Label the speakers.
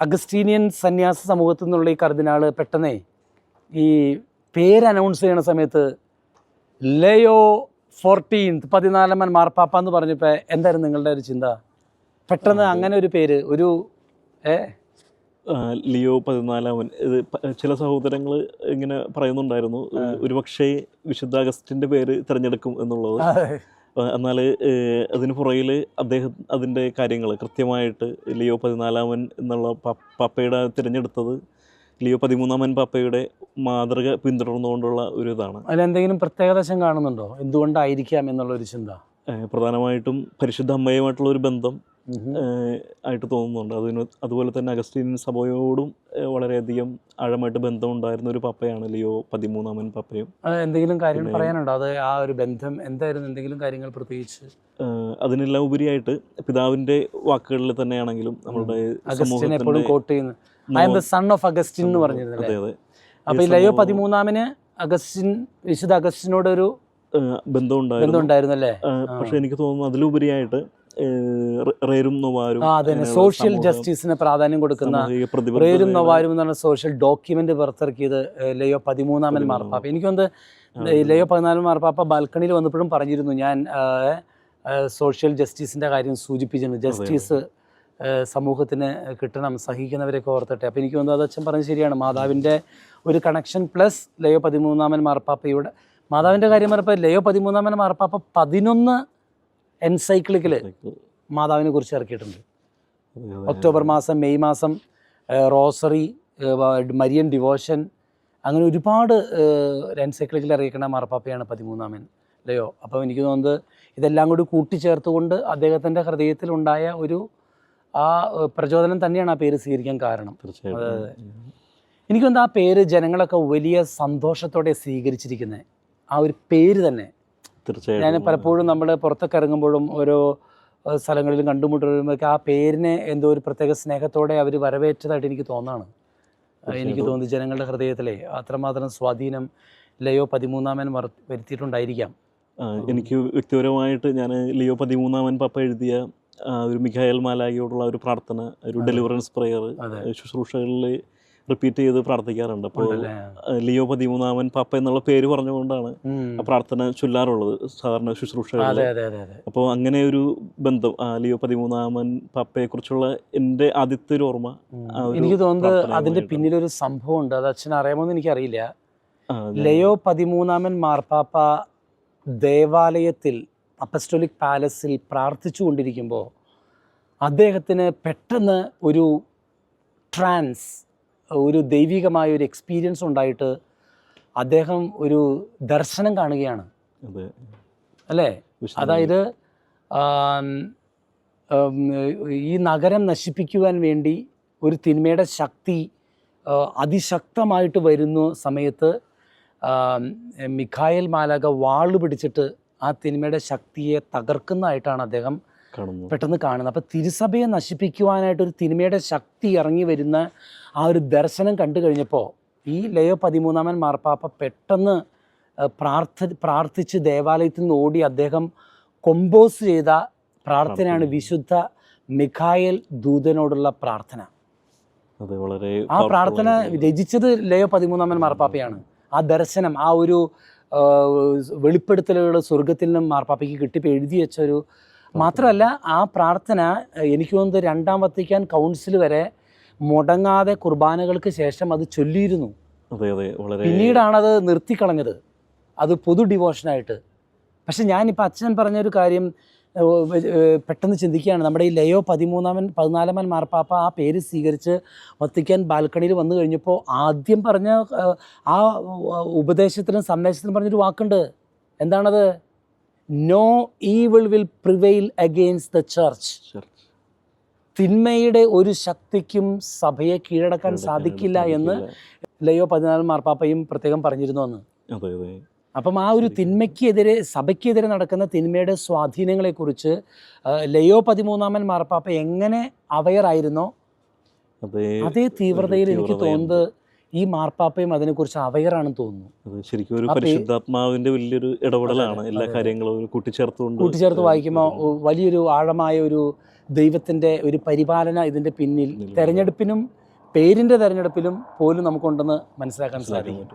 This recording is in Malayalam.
Speaker 1: അഗസ്റ്റീനിയൻ സന്യാസ സമൂഹത്തിൽ നിന്നുള്ള ഈ കർദിനാൾ പെട്ടെന്നേ ഈ പേര് അനൗൺസ് ചെയ്യണ സമയത്ത് ലയോ ഫോർട്ടീൻത്ത് പതിനാലമ്മൻ മാർപ്പാപ്പ എന്ന് പറഞ്ഞപ്പോൾ എന്തായിരുന്നു നിങ്ങളുടെ ഒരു ചിന്ത? പെട്ടെന്ന് അങ്ങനെ ഒരു പേര് ഒരു ഏ?
Speaker 2: ലിയോ പതിനാലാമൻ. ഇത് ചില സഹോദരങ്ങൾ ഇങ്ങനെ പറയുന്നുണ്ടായിരുന്നു ഒരുപക്ഷേ വിശുദ്ധ അഗസ്റ്റിന്റെ പേര് തിരഞ്ഞെടുക്കും എന്നുള്ളത്. എന്നാൽ അതിന് പുറകിൽ അദ്ദേഹം അതിന്റെ കാര്യങ്ങൾ കൃത്യമായിട്ട് ലിയോ പതിനാലാമൻ എന്നുള്ള പപ്പയുടെ തിരഞ്ഞെടുത്തത് ലിയോ പതിമൂന്നാമൻ പാപ്പയുടെ മാതൃക പിന്തുടർന്നുകൊണ്ടുള്ള ഒരു ഇതാണ്.
Speaker 1: അതിലെന്തെങ്കിലും പ്രത്യേകതശം കാണുന്നുണ്ടോ? എന്തുകൊണ്ടായിരിക്കാം എന്നുള്ള ഒരു ചിന്ത.
Speaker 2: പ്രധാനമായിട്ടും പരിശുദ്ധ അമ്മയുമായിട്ടുള്ള ഒരു ബന്ധം ആയിട്ട് തോന്നുന്നുണ്ട്. അതിന് അതുപോലെ തന്നെ അഗസ്റ്റീൻ സഭയോടും വളരെയധികം ആഴമായിട്ട് ബന്ധമുണ്ടായിരുന്ന ഒരു പപ്പയാണ് ലിയോ പതിമൂന്നാമൻ പപ്പയും.
Speaker 1: എന്തെങ്കിലും കാര്യങ്ങൾ പറയാനുണ്ടോ? അത് ആ ഒരു ബന്ധം എന്തായിരുന്നു? എന്തെങ്കിലും കാര്യങ്ങൾ പ്രത്യേകിച്ച്?
Speaker 2: അതിനെല്ലാം ഉപരിയായിട്ട് പിതാവിന്റെ വാക്കുകളിൽ തന്നെയാണെങ്കിലും
Speaker 1: നമ്മുടെ എപ്പോഴും കോട്ട് സൺ ഓഫ് അഗസ്റ്റിൻ എന്ന്
Speaker 2: പറഞ്ഞിരുന്നത്
Speaker 1: അപ്പൊ ലയോ പതിമൂന്നാമിന് അഗസ്റ്റിൻ വിശുദ്ധ അഗസ്റ്റിനോട് ഒരു
Speaker 2: ഏഹ് ബന്ധമുണ്ടായിരുന്നു പക്ഷെ എനിക്ക് തോന്നുന്നു അതിലുപരിയായിട്ട് റേരും നൊവാരും
Speaker 1: ആ സോഷ്യൽ ജസ്റ്റിസിന് പ്രാധാന്യം കൊടുക്കുന്ന റേരും നവാരും എന്ന് പറഞ്ഞ സോഷ്യൽ ഡോക്യുമെന്റ് പുറത്തിറക്കിയത് ലയോ പതിമൂന്നാമൻ മാർപ്പാപ്പ. എനിക്ക് തോന്നുന്നത് ഈ ലയോ പതിനാലാം മാർപ്പാപ്പ ബാൽക്കണിയിൽ വന്നപ്പോഴും പറഞ്ഞിരുന്നു. ഞാൻ സോഷ്യൽ ജസ്റ്റിസിന്റെ കാര്യം സൂചിപ്പിച്ചിരുന്നു. ജസ്റ്റിസ് സമൂഹത്തിന് കിട്ടണം സഹിക്കുന്നവരെയൊക്കെ ഓർത്തട്ടെ. അപ്പോൾ എനിക്ക് തോന്നുന്നു അത് അച്ഛൻ പറഞ്ഞത് ശരിയാണ്. മാതാവിന്റെ ഒരു കണക്ഷൻ പ്ലസ് ലയോ പതിമൂന്നാമൻ മാർപ്പാപ്പയുടെ മാതാവിന്റെ കാര്യം പറഞ്ഞപ്പോൾ ലയോ പതിമൂന്നാമൻ മാർപ്പാപ്പ പതിനൊന്ന് എൻസൈക്ലിക്കിൽ മാതാവിനെ കുറിച്ച് ഇറക്കിയിട്ടുണ്ട്. ഒക്ടോബർ മാസം മെയ് മാസം റോസറി മരിയൻ ഡിവോഷൻ അങ്ങനെ ഒരുപാട് എൻസൈക്ലിക്കിൽ അറിയിക്കുന്ന മാർപ്പാപ്പയാണ് പതിമൂന്നാമൻ അല്ലയോ അപ്പം എനിക്ക് തോന്നുന്നത് ഇതെല്ലാം കൂടി കൂട്ടിച്ചേർത്തുകൊണ്ട് അദ്ദേഹത്തിന്റെ ഹൃദയത്തിലുണ്ടായ ഒരു ആ പ്രചോദനം തന്നെയാണ് ആ പേര് സ്വീകരിക്കാൻ കാരണം.
Speaker 2: തീർച്ചയായിട്ടും.
Speaker 1: എനിക്ക് തോന്നുന്നു ആ പേര് ജനങ്ങളൊക്കെ വലിയ സന്തോഷത്തോടെ സ്വീകരിച്ചിരിക്കുന്നത് ആ ഒരു പേര് തന്നെ ഞാൻ പലപ്പോഴും നമ്മൾ പുറത്തൊക്കെ ഇറങ്ങുമ്പോഴും ഓരോ സ്ഥലങ്ങളിലും കണ്ടുമുട്ടുമ്പോഴൊക്കെ ആ പേരിനെ എന്തോ ഒരു പ്രത്യേക സ്നേഹത്തോടെ അവർ വരവേറ്റതായിട്ട് എനിക്ക് തോന്നാണ്. എനിക്ക് തോന്നി ജനങ്ങളുടെ ഹൃദയത്തിലെ അത്രമാത്രം സ്വാധീനം ലയോ പതിമൂന്നാമൻ വരുത്തിയിട്ടുണ്ടായിരിക്കാം.
Speaker 2: എനിക്ക് വ്യക്തിപരമായിട്ട് ഞാൻ ലിയോ പതിമൂന്നാമൻ പപ്പ എഴുതിയ ഒരു മിഖായൽ മാലാഗിയോടുള്ള ഒരു പ്രാർത്ഥന ഒരു ഡെലിവറൻസ് പ്രെയർ ശുശ്രൂഷകളിൽ റിപ്പീറ്റ് ചെയ്ത് പ്രാർത്ഥിക്കാറുണ്ട്. അപ്പോൾ? ലിയോ പതിമൂന്നാമൻ പാപ്പ എന്നുള്ള പേര് പറഞ്ഞുകൊണ്ടാണ് പ്രാർത്ഥന ചൊല്ലാറുള്ളത് സാധാരണ
Speaker 1: ശുശ്രൂഷ
Speaker 2: അപ്പോൾ അങ്ങനെ ഒരു ബന്ധം ആ, ലിയോ പതിമൂന്നാമൻ പപ്പയെക്കുറിച്ചുള്ള എന്റെ ആദ്യത്തെ ഒരു ഓർമ്മ
Speaker 1: എനിക്ക് തോന്നുന്നത്
Speaker 2: അതിന്റെ
Speaker 1: പിന്നിലൊരു സംഭവം ഉണ്ട് അത് അച്ഛൻ അറിയാമോന്ന് എനിക്കറിയില്ല. ലയോ പതിമൂന്നാമൻ മാർപ്പാപ്പ ദേവാലയത്തിൽ അപ്പസ്റ്റോലിക് പാലസിൽ പ്രാർത്ഥിച്ചു കൊണ്ടിരിക്കുമ്പോൾ അദ്ദേഹത്തിന് പെട്ടെന്ന് ഒരു ട്രാൻസ് ഒരു ദൈവികമായ ഒരു എക്സ്പീരിയൻസ് ഉണ്ടായിട്ട് അദ്ദേഹം ഒരു ദർശനം കാണുകയാണ്. അല്ലേ? അതായത് ഈ നഗരം നശിപ്പിക്കുവാൻ വേണ്ടി ഒരു തിന്മയുടെ ശക്തി അതിശക്തമായിട്ട് വരുന്ന സമയത്ത് മിഖായൽ മാലക വാൾ പിടിച്ചിട്ട് ആ തിന്മയുടെ ശക്തിയെ തകർക്കുന്നതായിട്ടാണ് അദ്ദേഹം പെട്ടെന്ന് കാണുന്നത് അപ്പം തിരുസഭയെ നശിപ്പിക്കുവാനായിട്ട് ഒരു തിന്മയുടെ ശക്തി ഇറങ്ങി വരുന്ന ആ ഒരു ദർശനം കണ്ടു കഴിഞ്ഞപ്പോൾ ഈ ലയോ പതിമൂന്നാമൻ മാർപ്പാപ്പ പെട്ടെന്ന് പ്രാർത്ഥ പ്രാർത്ഥിച്ച് ദേവാലയത്തിൽ നിന്ന് ഓടി അദ്ദേഹം കൊമ്പോസ് ചെയ്ത പ്രാർത്ഥനയാണ് വിശുദ്ധ മിഖായൽ ദൂതനോടുള്ള പ്രാർത്ഥന.
Speaker 2: വളരെ
Speaker 1: ആ പ്രാർത്ഥന രചിച്ചത് ലയോ പതിമൂന്നാമൻ മാർപ്പാപ്പയാണ്. ആ ദർശനം ആ ഒരു വെളിപ്പെടുത്തലുകൾ സ്വർഗത്തിൽ നിന്നും മാർപ്പാപ്പയ്ക്ക് കിട്ടിയപ്പോൾ എഴുതി വെച്ച ഒരു മാത്രമല്ല ആ പ്രാർത്ഥന എനിക്ക് തോന്നുന്നത് രണ്ടാം വത്തിക്കാൻ കൗൺസിൽ വരെ മുടങ്ങാതെ കുർബാനകൾക്ക് ശേഷം അത് ചൊല്ലിയിരുന്നു.
Speaker 2: പിന്നീടാണ് അത്
Speaker 1: നിർത്തിക്കളഞ്ഞത്. അത് പൊതു ഡിവോഷനായിട്ട്. പക്ഷെ ഞാനിപ്പോൾ അച്ഛൻ പറഞ്ഞൊരു കാര്യം പെട്ടെന്ന് ചിന്തിക്കുകയാണ്. നമ്മുടെ ഈ ലയോ പതിമൂന്നാമൻ പതിനാലാമൻ മാർപ്പാപ്പ ആ പേര് സ്വീകരിച്ച് വത്തിക്കാൻ ബാൽക്കണിയിൽ വന്നു കഴിഞ്ഞപ്പോൾ ആദ്യം പറഞ്ഞ ആ ഉപദേശത്തിനും സന്ദേശത്തിനും പറഞ്ഞൊരു വാക്കുണ്ട്. എന്താണത്? No evil will prevail against the church
Speaker 2: Church.
Speaker 1: തിന്മയുടെ ഒരു ശക്തിക്കും സഭയെ കീഴടക്കാൻ സാധിക്കില്ല എന്ന് ലയോ പതിനാല് മാർപ്പാപ്പയും പ്രത്യേകം പറഞ്ഞിരുന്നു അന്ന് അപ്പം ആ ഒരു തിന്മയ്ക്കെതിരെ സഭയ്ക്കെതിരെ നടക്കുന്ന തിന്മയുടെ സ്വാധീനങ്ങളെക്കുറിച്ച് ലയോ പതിമൂന്നാമൻ മാർപ്പാപ്പ എങ്ങനെ അവയറായിരുന്നോ
Speaker 2: ആയിരുന്നോ
Speaker 1: അതേ തീവ്രതയിൽ എനിക്ക്. തോന്നുന്നത് ഈ മാർപ്പാപ്പയും അതിനെക്കുറിച്ച് അവയറാണെന്ന് തോന്നുന്നു.
Speaker 2: ശരിക്കും ഒരു പരിശുദ്ധാത്മാവിന്റെ വലിയൊരു ഇടപെടലാണ് എല്ലാ കാര്യങ്ങളും കൂട്ടിച്ചേർത്തുകൊണ്ട്
Speaker 1: കൂട്ടിച്ചേർത്ത് വായിക്കുമ്പോൾ വലിയൊരു ആഴമായ ഒരു ദൈവത്തിന്റെ ഒരു പരിപാലന ഇതിന്റെ പിന്നിൽ തെരഞ്ഞെടുപ്പിനും പേരിന്റെ തെരഞ്ഞെടുപ്പിലും പോലും നമുക്കുണ്ടെന്ന് മനസ്സിലാക്കാൻ സാധിക്കും.